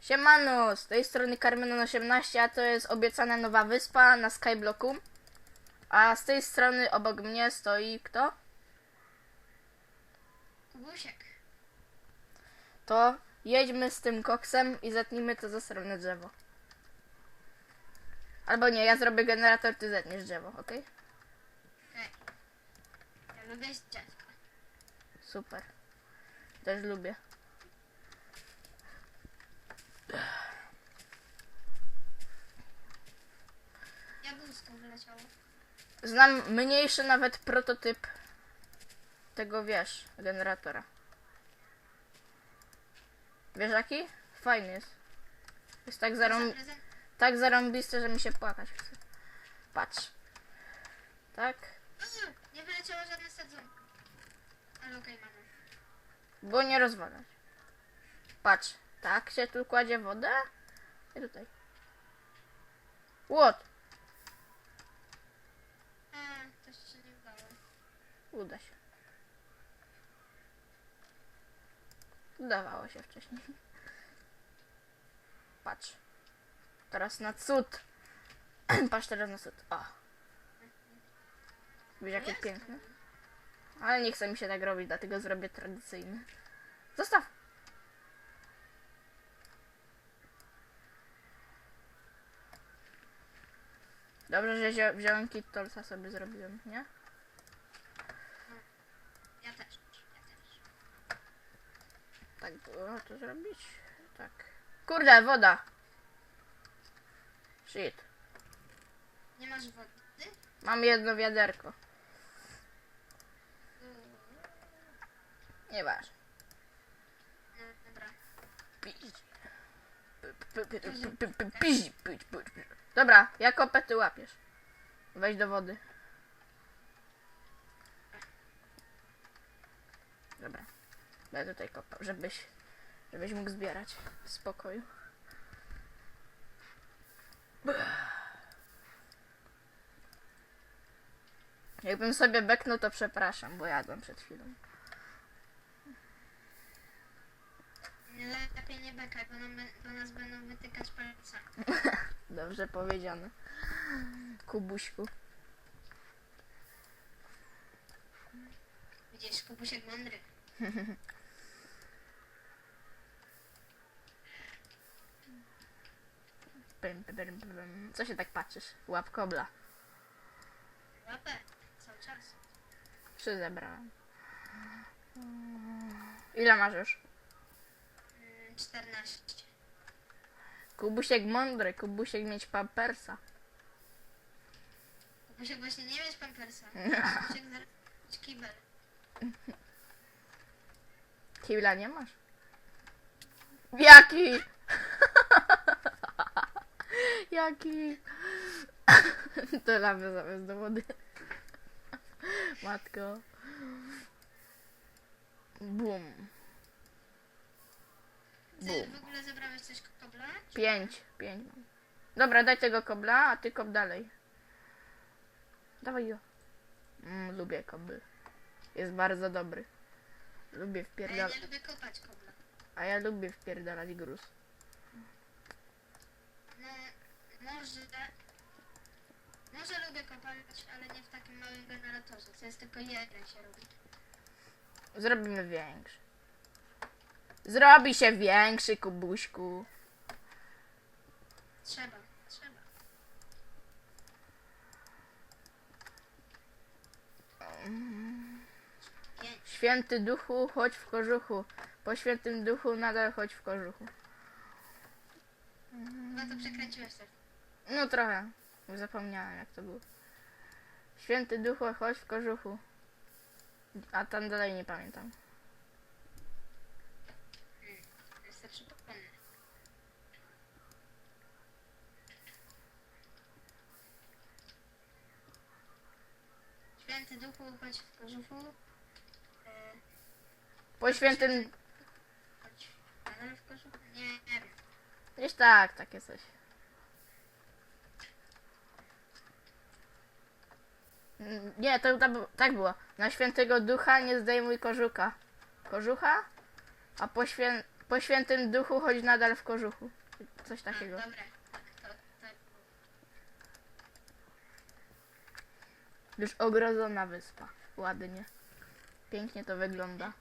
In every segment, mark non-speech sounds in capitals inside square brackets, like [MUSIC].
Siemano, z tej strony Carmenon 18, a to jest obiecana nowa wyspa na Skyblocku. A z tej strony obok mnie stoi kto? Kubusiek. To jedźmy z tym koksem i zetnijmy to zasrane drzewo. Albo nie, ja zrobię generator, ty zetniesz drzewo, ok? Okej. Ja lubię dziadka. Super. Też lubię. Jabłusko wyleciało. Znam mniejszy nawet prototyp tego, wiesz, generatora. Wiesz jaki? Fajny jest. Jest tak, zarą... Za prezent? tak zarąbisty, że mi się płakać chce. Patrz. Tak? Uuu, Nie wyleciało żadne sadzonko. Ale okej, mamy. Go nie rozwalać. Patrz. Tak się tu kładzie wodę. I tutaj. A, to się nie udało. Uda się. Udawało się wcześniej. Patrz. Teraz na cud. [CLEARS THROAT] Patrz teraz na cud. O. Wiesz jakie piękne? Ale nie chce mi się tak robić, dlatego zrobię tradycyjny. Zostaw. Dobrze, że wzią- wziąłem kit Tolsa sobie zrobiłem, nie? Ja też. Ja też. Tak było to zrobić? Tak. Kurde, woda! Shit. Nie masz wody? Mam jedno wiaderko. Nieważne. no, dobra. Piździ. P- p- p- p- p- Dobra, ja kopę ty łapiesz. Weź do wody. Dobra. Będę tutaj kopał, żebyś, żebyś mógł zbierać w spokoju. Jakbym sobie beknął, to przepraszam, bo jadłem przed chwilą. Lepiej nie bekaj, bo, nam, bo nas będą wytykać palce. [LAUGHS] Dobrze powiedziane. Kubuśku. Widzisz, Kubusiek mądry. [LAUGHS] Pym, pym, pym, pym. Co się tak patrzysz? Łap kobla. Łapę. Cały czas. Trzy zebrałem. Ile masz już? Mm, 14. Kubusiek mądry, Kubusiek mieć pampersa. Kubusiek właśnie nie mieć pampersa. [LAUGHS] Kubusiek zaraz mieć kibel. Kibla nie masz? Jaki? [LAUGHS] Jaki? [LAUGHS] to lamy zamiast do wody. Matko. Bum. Ty Bum. w ogóle zebrałeś coś kobla? Pięć. Pięć mam. Dobra, daj tego kobla, a ty kop dalej. Dawaj go. Mm, lubię koby. Jest bardzo dobry. Lubię A ja wpierdalać. nie lubię kopać kobla. A ja lubię wpierdalać gruz. No, może... Może lubię kopać, ale nie w takim małym generatorze. To jest tylko jeden się robi. Zrobimy większy. Zrobi się większy, kubuśku. Trzeba, trzeba. Pięć. Święty duchu, chodź w kożuchu. Po świętym duchu nadal chodź w kożuchu. Chyba to przekręciłeś też. No trochę. Zapomniałem jak to było. Święty duchu, chodź w kożuchu. A tam dalej nie pamiętam. Święty duchu, chodź w kożuchu. E, Po świętym... chodź nadal w kożuchu. Nie, nie wiem. Gdzieś tak, takie coś. Mm, Nie, to tak, tak było. Na świętego ducha nie zdejmuj kożucha. Kożucha? A po, świę... po świętym duchu, choć nadal w kożuchu. Coś takiego. dobra, tak, to, to Już ogrodzona wyspa. Ładnie. Pięknie to wygląda.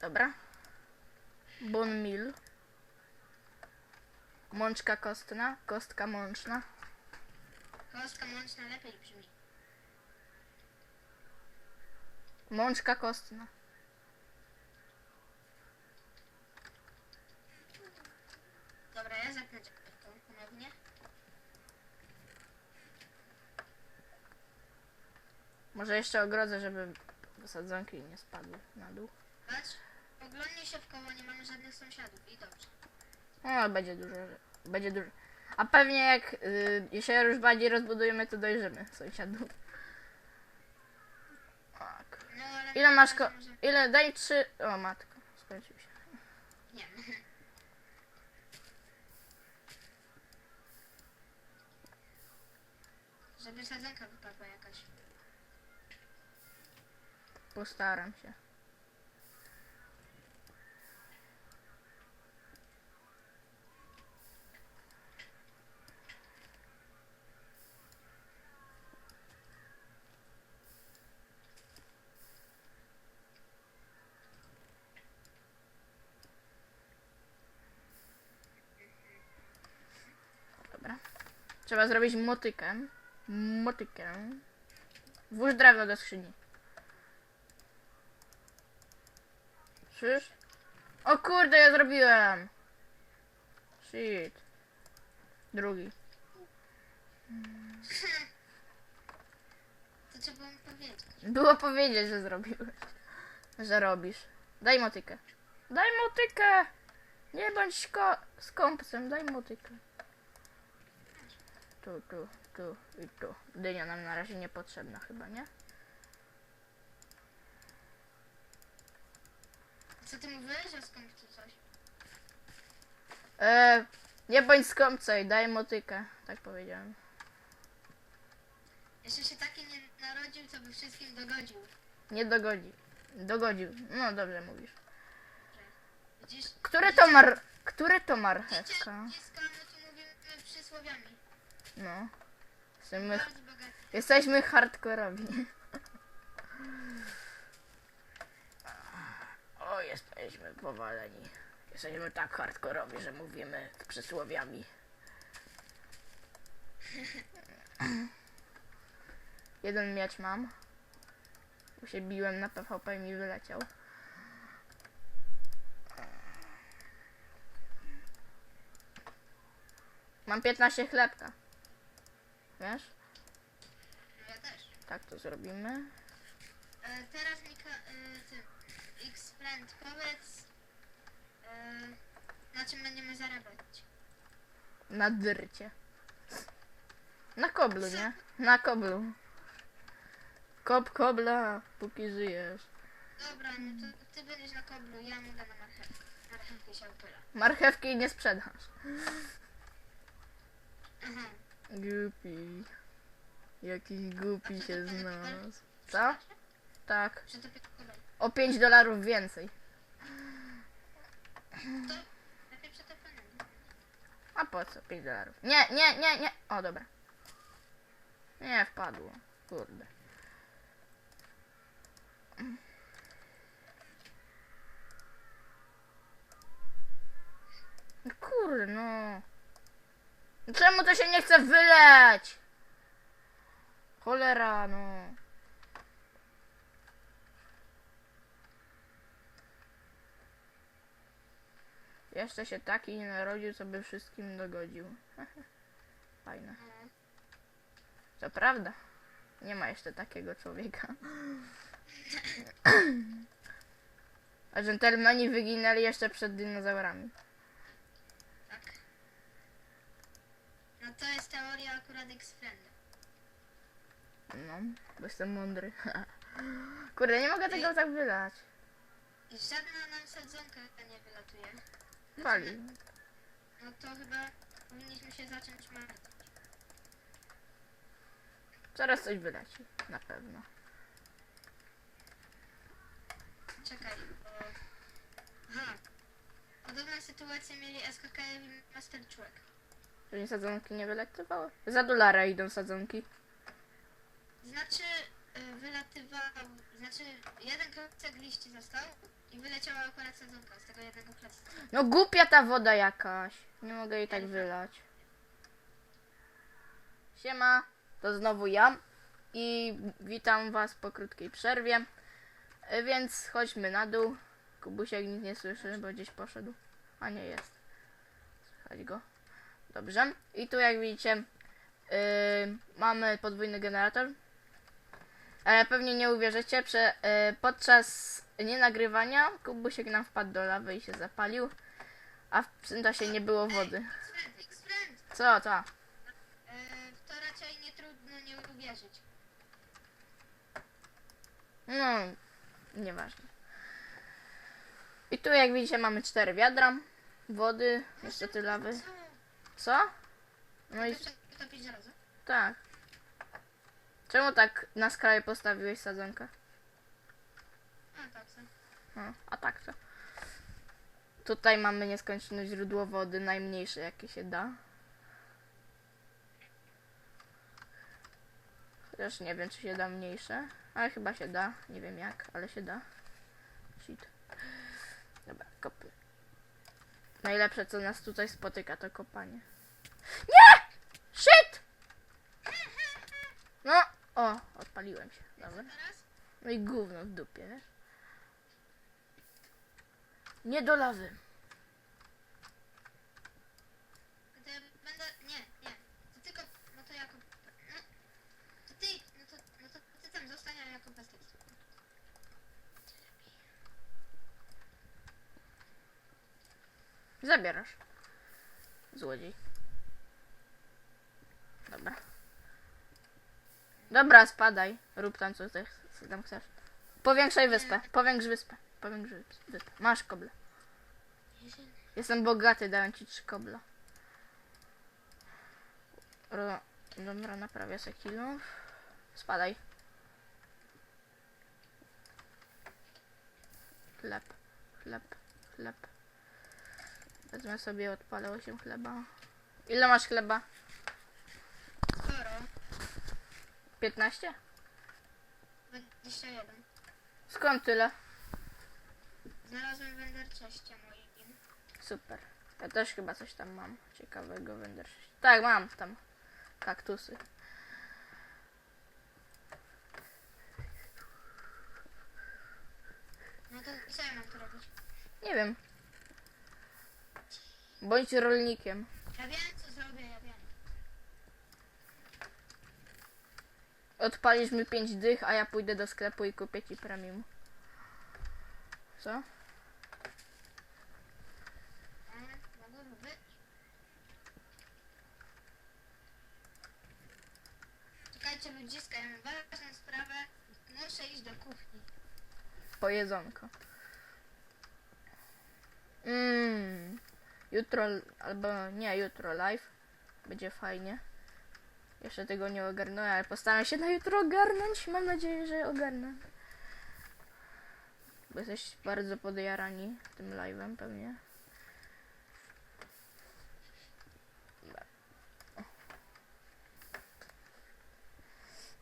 Dobra. Bon mil. Mączka kostna. Kostka mączna. kostka mączna lepiej brzmi. Mączka kostna. Dobra, ja zapnę to ponownie. Może jeszcze ogrodzę, żeby sadzonki nie spadły na dół. Patrz, oglądnie się w koło, nie mamy żadnych sąsiadów i dobrze. No, będzie dużo. Będzie dużo. A pewnie jak y, się już bardziej rozbudujemy, to dojrzymy sąsiadów. Tak. No, Ile masz ko... Ile? Daj trzy... O, matko. Skończył się. Nie. Żeby sadzonka wypadła jakaś. Postaram się. Trzeba zrobić motykę. Motykę. Włóż drewno do skrzyni. Słyszysz? O kurde, ja zrobiłem! Shit. Drugi. To trzeba mu powiedzieć. Było powiedzieć, że zrobiłeś. Że robisz. Daj motykę. Daj motykę! Nie bądź szko- skąpcem, daj motykę. Tu, tu, tu i tu. Dynia nam na razie niepotrzebna chyba, nie? Co ty mówiłeś o skąd czy coś? E, nie bądź skąpcem, daj motykę. Tak powiedziałem. Jeszcze się taki nie narodził, co by wszystkim dogodził. Nie dogodzi. Dogodził. No dobrze mówisz. Widzisz? Który to mar... Który to Widzicie, marchewka? dziecka, my tu mówimy przysłowiami. No. Jesteśmy, Bardzo bogaty. jesteśmy hardkorowi. [LAUGHS] O, jesteśmy powaleni. Jesteśmy tak hardkorowi, że mówimy z przysłowiami. [CLEARS THROAT] Jeden miecz mam. Bo się biłem na PvP i mi wyleciał. Mam 15 chlebka. Wiesz? No ja też. Tak to zrobimy. E, teraz Mika, e, ty, X-Friend, powiedz, e, na czym będziemy zarabiać. Na dyrcie. Na koblu, nie? Na koblu. Kop kobla, póki żyjesz. Dobra, no to ty będziesz na koblu, ja mogę na marchewkę. Marchewkę się opyla. Marchewki nie sprzedasz. Aha. Głupi. Jakiś głupi się znalazł. Co? Tak. Że to kobel. O 5 dolarów więcej. A po co 5 dolarów? Nie, nie, nie, nie. O, dobra. Nie, wpadło. Kurde. Kurde, no. Czemu to się nie chce wyleć? Cholera, no. Jeszcze się taki nie narodził, co by wszystkim dogodził. [LAUGHS] Fajne. To prawda. Nie ma jeszcze takiego człowieka. A dżentelmeni wyginęli jeszcze przed dinozaurami. Tak. No to jest teoria akurat X-Frienda. No, bo jestem mądry. [LAUGHS] Kurde, nie mogę tego tak wylać. I żadna nam sadzonka nie wylatuje. Wali. No to chyba powinniśmy się zacząć martwić. Zaraz coś wyleci. Na pewno. Czekaj, bo sytuację mieli SKK i Master Człowiek. Że sadzonki nie wylatywały. Za dolara idą sadzonki. Znaczy, y, wylatywał, znaczy jeden klocek liści został i wyleciała akurat sadzonka z tego jednego klocka. No głupia ta woda jakaś. Nie mogę jej tak wylać. Siema, to znowu ja i witam was po krótkiej przerwie. E, Więc chodźmy na dół. Kubusiek nic nie słyszy, bo gdzieś poszedł. A nie jest. Słychać go. Dobrze. I tu jak widzicie yy, mamy podwójny generator. Ale pewnie nie uwierzycie, że yy, podczas nienagrywania Kubusiek nam wpadł do lawy i się zapalił. A w tym czasie nie było wody. Co, co? Y, w to raczej nie trudno nie uwierzyć. No, nieważne. I tu jak widzicie mamy cztery wiadra wody, niestety lawy. Co? No i tak. Czemu tak na skraju postawiłeś sadzonkę? Tak? No, a tak to. Tutaj mamy nieskończone źródło wody, najmniejsze jakie się da. Chociaż nie wiem, czy się da mniejsze. Ale chyba się da. Nie wiem jak, ale się da. Shit. Dobra, kopy. Najlepsze, co nas tutaj spotyka, to kopanie. Nie! Shit! No, o, odpaliłem się. Dobra. No i gówno w dupie, wiesz? Nie do lawy. Ja będę... Nie, nie. To tylko... No to jako... No, to ty... No to, no to ty tam zostań, a ja. Zabierasz. Złodziej. Dobra. Dobra, spadaj. Rób tam co. Co tam chcesz. Powiększaj wyspę. Powiększ wyspę. Wys- wyspę. Masz koble. Jestem bogaty, dałem ci trzy kobla. Ro... Dobra, naprawię se kilo. Spadaj. Chleb, chleb, chleb. Wezmę sobie, odpalę 8 chleba. Ile masz chleba? Sporo. 15? 21. Skąd tyle? Znalazłem w Enderczeście moim. Super. Ja też chyba coś tam mam ciekawego w Ender 6. Tak, mam tam kaktusy. No to co ja mam tu robić? Nie wiem. Bądź rolnikiem. Ja wiem co zrobię, ja wiem. Odpalisz mi 5 dych, a ja pójdę do sklepu i kupię ci premium. Co? E, mogłoby być. Czekajcie ludziska, ja mam ważną sprawę. Muszę iść do kuchni. Po jedzonko. Mmm. Jutro, albo nie, jutro live. Będzie fajnie. Jeszcze tego nie ogarnąłem, ale postaram się na jutro ogarnąć. Mam nadzieję, że ogarnę. Bo jesteś bardzo podjarani tym live'em pewnie.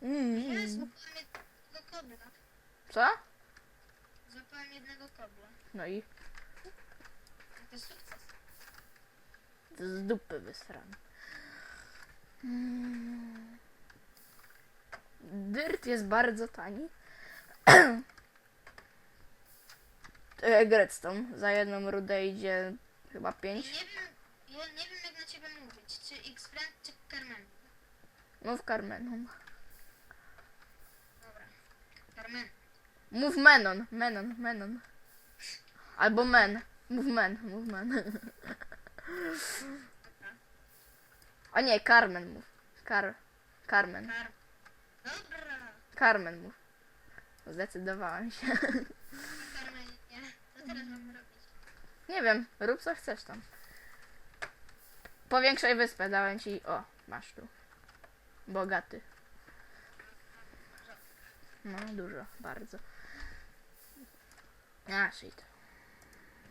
Mm. kobla. Co? Złapałem jednego kobla. No i No to sukces. z dupy wysrany. Mm. Dyrt jest bardzo tani. [CLEARS THROAT] To jak redstone. Za jedną rudę idzie chyba I 5. nie wiem, ja nie wiem jak na ciebie mówić. Czy X-Friend, czy Carmen. Mów Carmenon. Dobra. Carmen. Mów Menon. Menon, Menon. Albo Men. Mów Men, mów Men. A nie, Carmen mów. Car... Carmen. Car... Dobra. Carmen mów. Zdecydowałem się. Co teraz mam robić? Nie wiem, rób co chcesz tam. Powiększaj wyspę, dałem ci. O, masz tu. Bogaty. No, dużo, bardzo. A, shit.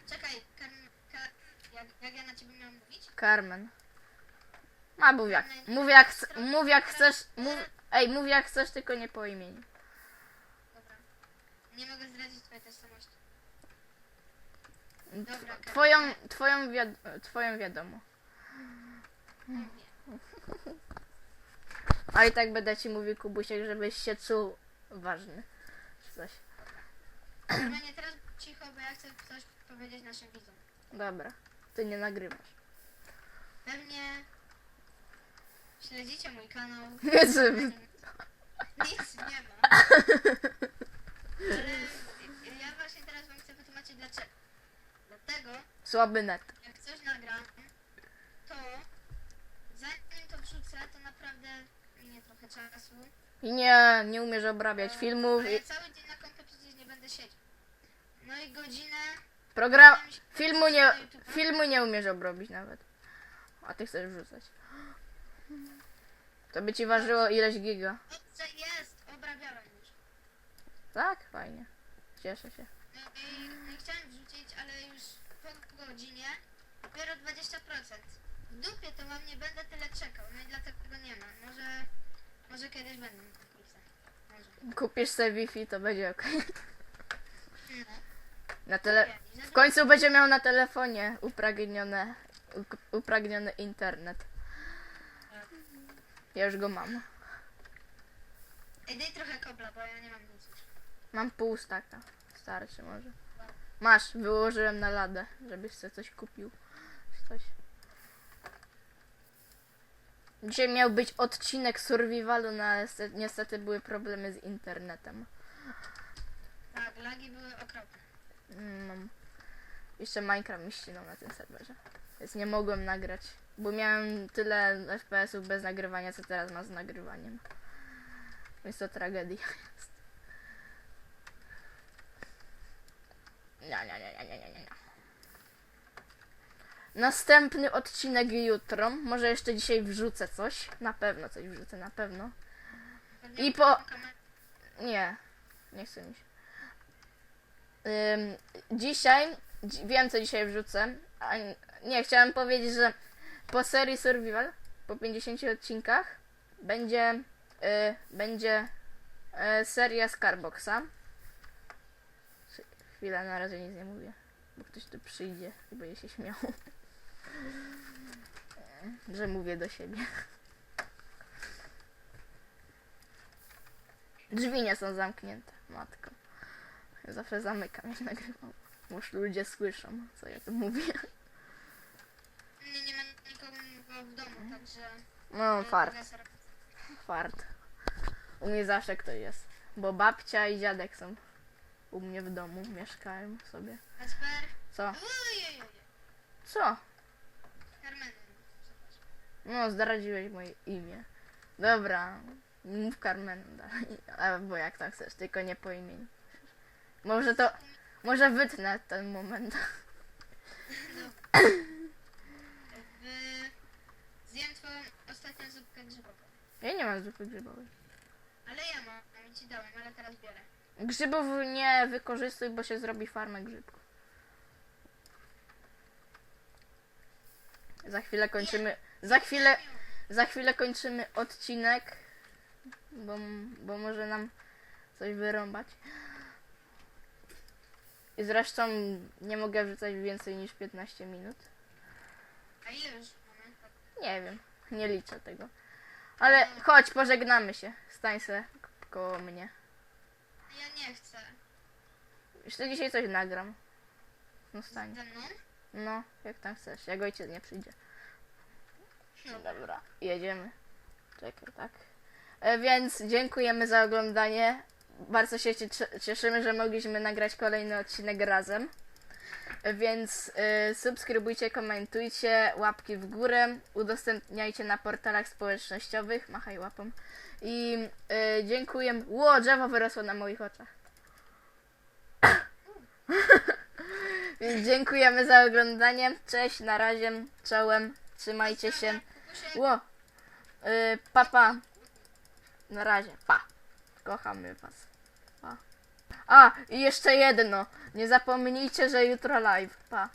Czekaj, Carmen... Ka... Jak, jak ja na ciebie miałam mówić? Carmen. A mów jak, mów jak, chc- mów jak chcesz, mów, ej, mów jak chcesz, tylko nie po imieniu. Dobra. Nie mogę zdradzić twojej tożsamości. Dobra, Carmen. Twoją, twoją, wiad- twoją wiadomo. Mówię. A i tak będę ci mówił, Kubusiek, żebyś się czuł ważny. Czy coś. Normalnie teraz cicho, bo ja chcę coś powiedzieć naszym widzom. Dobra, ty nie nagrywasz. Pewnie śledzicie mój kanał. [LAUGHS] Jezu, Nic nie ma. Ale ja właśnie teraz wam chcę wytłumaczyć dlaczego. Dlatego, słaby net. jak coś nagram, to zanim to wrzucę, to naprawdę minie trochę czasu. I nie, nie umiesz obrabiać filmów. Ale I cały dzień na kompie przecież nie będę siedział. No i godzinę program, filmu nie, filmu nie umiesz obrobić nawet. A ty chcesz wrzucać. To by ci ważyło ileś giga. Dobrze jest, obrabiałem już. Tak? Fajnie. Cieszę się. No i, no chciałem wrzucić, ale już po godzinie dopiero 20%. W dupie to mam, nie będę tyle czekał, no i dlatego go nie ma. Może, może kiedyś kursy. Może. Kupisz sobie Wi-Fi, to będzie ok. [LAUGHS] No, Na tele... W końcu będzie miał na telefonie upragnione, u- upragniony internet. Ja już go mam. Ej, daj trochę kobla, bo ja nie mam nic już. Mam pół staka. Starczy może. Masz, wyłożyłem na ladę, żebyś sobie coś kupił. Coś. Dzisiaj miał być odcinek survivalu, no ale niestety były problemy z internetem. Tak, lagi były okropne. Mm, jeszcze Minecraft mi ścinał na tym serwerze. Więc nie mogłem nagrać. Bo miałem tyle FPS-ów bez nagrywania, co teraz ma z nagrywaniem. Więc to tragedia [LAUGHS] jest. Nie, nie, nie, nie, nie, nie, nie. Następny odcinek jutro. Może jeszcze dzisiaj wrzucę coś. Na pewno coś wrzucę, na pewno. I po- Nie, nie chcę mi się. Dzisiaj, dzi- wiem co dzisiaj wrzucę. A, nie, chciałem powiedzieć, że po serii Survival, po 50 odcinkach, będzie, y, będzie y, seria Scarboxa. Chwilę, na razie nic nie mówię, bo ktoś tu przyjdzie i będzie się śmiał. [LAUGHS] że mówię do siebie. Drzwi nie są zamknięte, matko. Zawsze zamykam, jak nagrywam. Już ludzie słyszą, co ja tu mówię. Nie, nie ma nikogo w domu, także... No, fart, fart. U mnie zawsze ktoś jest. Bo babcia i dziadek są u mnie w domu, mieszkają sobie. Kasper? Co? Co? Carmen. No, zdradziłeś moje imię. Dobra, mów Carmen dalej. Albo jak tak chcesz, tylko nie po imieniu. Może to, może wytnę ten moment. W... Zjem twoją ostatnią zupkę grzybową. Ja nie mam zupy grzybowej. Ale ja mam, ci dałem, ale teraz biorę. Grzybów nie wykorzystuj, bo się zrobi farmę grzybków. Za chwilę kończymy. Za chwilę, za chwilę kończymy odcinek, bo, bo może nam coś wyrąbać. I zresztą nie mogę wrzucać więcej niż 15 minut. A ile już mamy? Nie wiem, nie liczę tego. Ale chodź, pożegnamy się. Stań se koło mnie. Ja nie chcę. Jeszcze dzisiaj coś nagram. No stań. Ze mną? No, jak tam chcesz. Jak ojciec nie przyjdzie. No Dobra, jedziemy. Czekaj, tak. E, więc dziękujemy za oglądanie. Bardzo się cie- cieszymy, że mogliśmy nagrać kolejny odcinek razem. Więc e, subskrybujcie, komentujcie, łapki w górę, udostępniajcie na portalach społecznościowych, machaj łapą. I e, dziękuję. Ło, drzewo wyrosło na moich oczach. [LAUGHS] Więc dziękujemy za oglądanie. Cześć, na razie, czołem, trzymajcie się. Ło. Y, papa. Na razie. Pa. Kochamy was. A, i jeszcze jedno. Nie zapomnijcie, że jutro live. Pa.